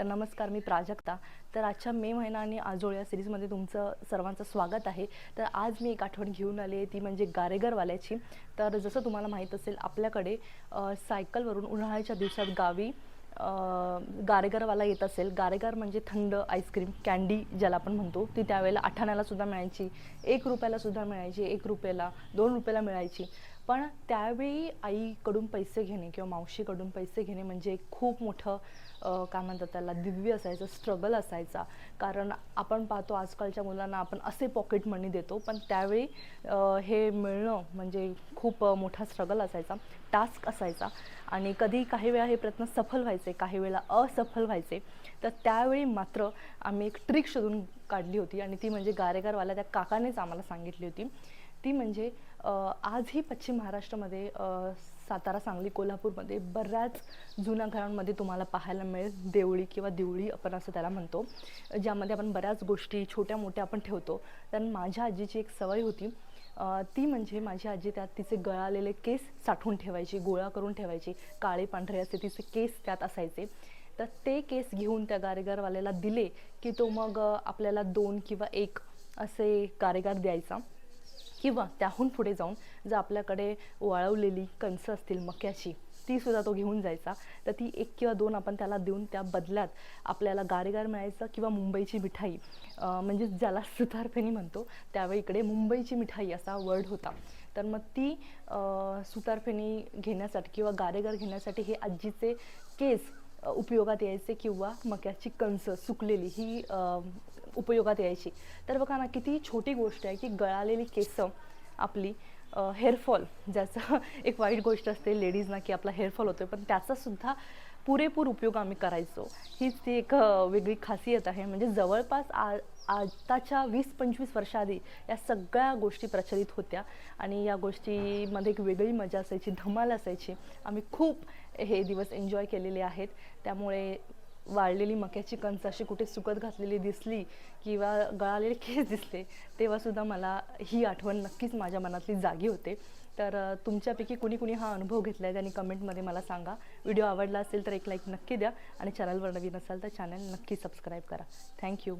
तर नमस्कार मी प्राजक्ता. तर आजच्या मे महिना आणि आजोळ या सिरीजमध्ये तुमचं सर्वांचं स्वागत आहे. तर आज मी एक आठवण घेऊन आली आहे ती म्हणजे गारेगरवाल्याची तर जसं तुम्हाला माहीत असेल आपल्याकडे सायकलवरून उन्हाळ्याच्या दिवसात गावी गारेगरवाला येत असेल. गारेगार म्हणजे थंड आईस्क्रीम कॅन्डी ज्याला आपण म्हणतो ती त्यावेळेला आठाण्याला सुद्धा मिळायची एक रुपयाला सुद्धा मिळायची एक रुपयाला दोन रुपयाला मिळायची. पण त्यावेळी आईकडून पैसे घेणे किंवा मावशीकडून पैसे घेणे म्हणजे एक खूप मोठं काय म्हणतात त्याला दिव्य असायचं स्ट्रगल असायचा. कारण आपण पाहतो आजकालच्या मुलांना आपण असे पॉकेट मनी देतो पण त्यावेळी हे मिळणं म्हणजे खूप मोठा स्ट्रगल असायचा टास्क असायचा. आणि कधी काही वेळा हे प्रयत्न सफल व्हायचे काही वेळा असफल व्हायचे. तर त्यावेळी मात्र आम्ही एक ट्रिक शोधून काढली होती आणि ती म्हणजे गारेगारवाल्या त्या काकानेच आम्हाला सांगितली होती. ती म्हणजे आजही पश्चिम महाराष्ट्रामध्ये सातारा सांगली कोल्हापूरमध्ये बऱ्याच जुन्या घरांमध्ये तुम्हाला पाहायला मिळेल. देवळी किंवा दिवळी आपण असं त्याला म्हणतो. ज्यामध्ये आपण बऱ्याच गोष्टी छोट्या मोठ्या आपण ठेवतो. तर माझ्या आजीची एक सवय होती. ती म्हणजे माझी आजी त्यात तिचे गळालेले केस साठवून ठेवायची गोळा करून ठेवायची. काळे पांढरे असे तिचे केस त्यात असायचे. तर ते केस घेऊन त्या गारेगारवाल्याला दिले की तो मग आपल्याला दोन किंवा एक असे कारेगार द्यायचा. किंवा त्याहून पुढे जाऊन जर आपल्याकडे वाळवलेली कणसं असतील मक्याची तीसुद्धा तो घेऊन जायचा. तर ती एक किंवा दोन आपण त्याला देऊन त्या बदल्यात आपल्याला गारेगार मिळायचं किंवा मुंबईची मिठाई म्हणजे ज्याला सुतारफेणी म्हणतो त्यावेळी इकडे मुंबईची मिठाई असा वर्ड होता. तर मग ती सुतारफेनी सुतारफेणी घेण्यासाठी किंवा गारेगार घेण्यासाठी हे आजीचे केस उपयोगात यायचे किंवा मक्याची कणसं सुकलेली ही उपयोगात यायची. तर बघा ना किती छोटी गोष्ट आहे की गळालेली केसं आपली हेअरफॉल ज्याचं एक वाईट गोष्ट असते लेडीजना की आपला हेअरफॉल होतो पण त्याचासुद्धा पुरेपूर उपयोग आम्ही करायचो. हीच ती एक वेगळी खासियत आहे. म्हणजे जवळपास आ आताच्या वीस पंचवीस वर्षाआधी या सगळ्या गोष्टी प्रचलित होत्या आणि या गोष्टीमध्ये एक वेगळी मजा असायची धमाल असायची. आम्ही खूप हे दिवस एन्जॉय केलेले आहेत. त्यामुळे वाळलेली मक्याची कणस अशी कुठे सुकत घातलेली दिसली किंवा गळालेले केस दिसले तेव्हासुद्धा मला ही आठवण नक्कीच माझ्या मनातली जागी होते. तर तुमच्यापैकी कुणी कुणी हा अनुभव घेतला आहे त्यांनी कमेंटमध्ये मला सांगा. व्हिडिओ आवडला असेल तर एक लाईक नक्की द्या आणि चॅनलवर नवीन असाल तर चॅनल नक्की सबस्क्राईब करा. थँक्यू